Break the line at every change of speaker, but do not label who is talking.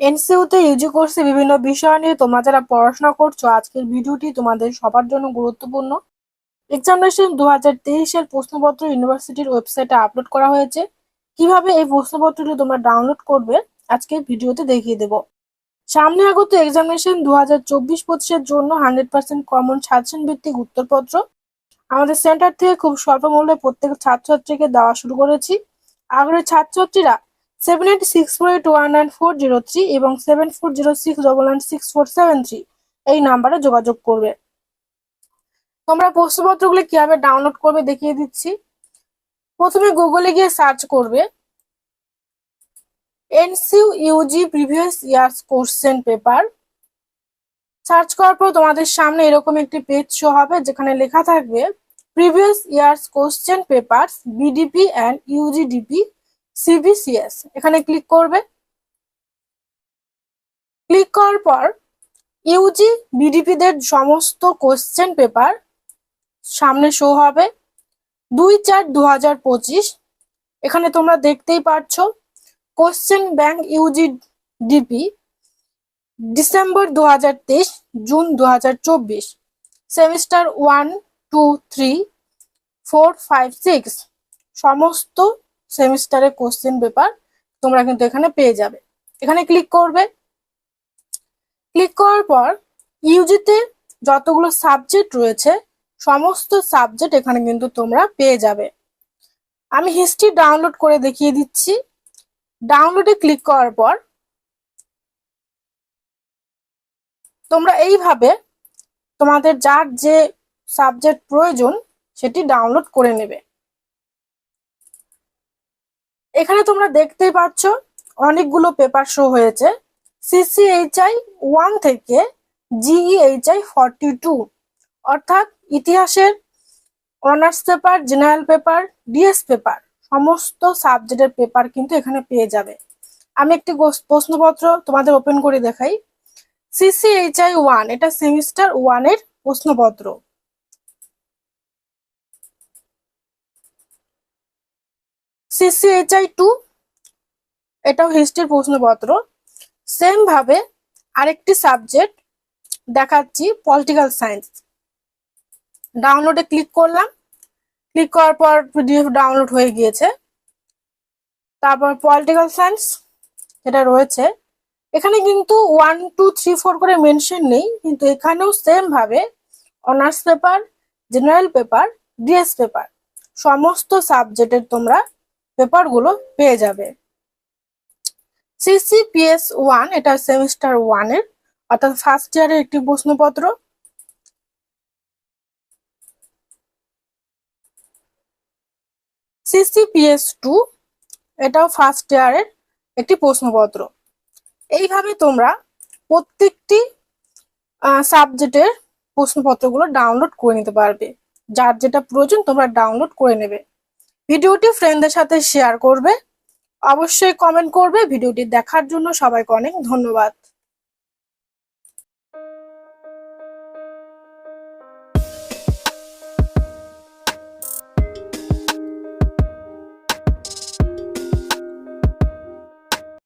এনসিইউতে Yuji কোর্সে বিভিন্ন বিষয় নিয়ে তোমরা যারা পড়াশোনা করছ, আজকের ভিডিওটি তোমাদের সবার জন্য গুরুত্বপূর্ণ। এক্সামিনেশন দু হাজার তেইশের প্রশ্নপত্র ইউনিভার্সিটির ওয়েবসাইটে আপলোড করা হয়েছে। কীভাবে এই প্রশ্নপত্রটি তোমরা ডাউনলোড করবে, আজকের ভিডিওতে দেখিয়ে দেব। সামনে আগত এক্সামিনেশন দু হাজার চব্বিশ পঁচিশের জন্য হান্ড্রেড পার্সেন্ট কমন সাজেশন ভিত্তিক উত্তরপত্র। আমাদের সেন্টার থেকে খুব স্বল্প মূল্যে প্রত্যেক ছাত্রছাত্রীকে দেওয়া শুরু করেছি। আগ্রহী ছাত্রছাত্রীরা seven eight six four eight one nine four zero three এবং seven four zero six double nine six four seven three এই নাম্বারে যোগাযোগ করবে। তোমরা প্রশ্নপত্রগুলি কীভাবে ডাউনলোড করবে দেখিয়ে দিচ্ছি। প্রথমে গুগলে গিয়ে সার্চ করবে। NSOU UG previous years question paper search করার পর তোমাদের সামনে এরকম একটি পেজ শো হবে যেখানে লেখা থাকবে previous years question papers BDP and UGDP CBCS এখানে ক্লিক করবে। ক্লিক করার পর ইউজি বিডিপিদের সমস্ত কোশ্চেন পেপার সামনে শো হবে। দুই চার দু এখানে তোমরা দেখতেই পাচ্ছ question bank UG DP December দু হাজার তেইশ জুন দু হাজার চব্বিশ semester one two three four five six সমস্ত সেমিস্টারের কোশ্চেন পেপার তোমরা কিন্তু এখানে পেয়ে যাবে। এখানে ক্লিক করবে। ক্লিক করার পর ইউজিতে যতগুলো সাবজেক্ট রয়েছে, সমস্ত সাবজেক্ট এখানে কিন্তু তোমরা পেয়ে যাবে। আমি হিস্ট্রি ডাউনলোড করে দেখিয়ে দিচ্ছি। ডাউনলোডে ক্লিক করার পর তোমরা এইভাবে তোমাদের যার যে সাবজেক্ট প্রয়োজন সেটি ডাউনলোড করে নেবে। এখানে তোমরা দেখতেই পাচ্ছ অনেকগুলো পেপার শো হয়েছে। সিসিএইচআই ওয়ান থেকে জিইএইচআই ফর্টি টু অর্থাৎ ইতিহাসের honours paper general paper DS paper সমস্ত সাবজেক্টের পেপার কিন্তু এখানে পেয়ে যাবে। আমি একটি প্রশ্নপত্র তোমাদের ওপেন করে দেখাই। সিসিএইচআই ওয়ান এটা সেমিস্টার ওয়ানের প্রশ্নপত্র। সিসিএইচআই টু এটাও হিস্ট্রির প্রশ্নপত্র। সেম ভাবে আরেকটি সাবজেক্ট দেখাচ্ছি পলিটিক্যাল সায়েন্স ডাউনলোডে ক্লিক করলাম। ক্লিক করার পর পিডিএফ ডাউনলোড হয়ে গিয়েছে। তারপর পলিটিক্যাল সায়েন্স যেটা রয়েছে। এখানে কিন্তু ওয়ান টু থ্রি ফোর করে মেনশন নেই, কিন্তু এখানেও সেম ভাবে honours paper general paper DS paper সমস্ত সাবজেক্টের তোমরা পেপারগুলো পেয়ে যাবে। সিসিপিএস ওয়ান এটা সেমিস্টার ওয়ানের অর্থাৎ ফার্স্ট ইয়ারের একটি প্রশ্নপত্র। সিসিপিএস টু এটাও ফার্স্ট ইয়ারের একটি প্রশ্নপত্র। এইভাবে তোমরা প্রত্যেকটি সাবজেক্টের প্রশ্নপত্রগুলো ডাউনলোড করে নিতে পারবে। যার যেটা প্রয়োজন তোমরা ডাউনলোড করে নেবে। ভিডিওটি ফ্রেন্ডদের সাথে শেয়ার করবে। অবশ্যই কমেন্ট করবে। ভিডিওটি দেখার জন্য সবাইকে অনেক ধন্যবাদ।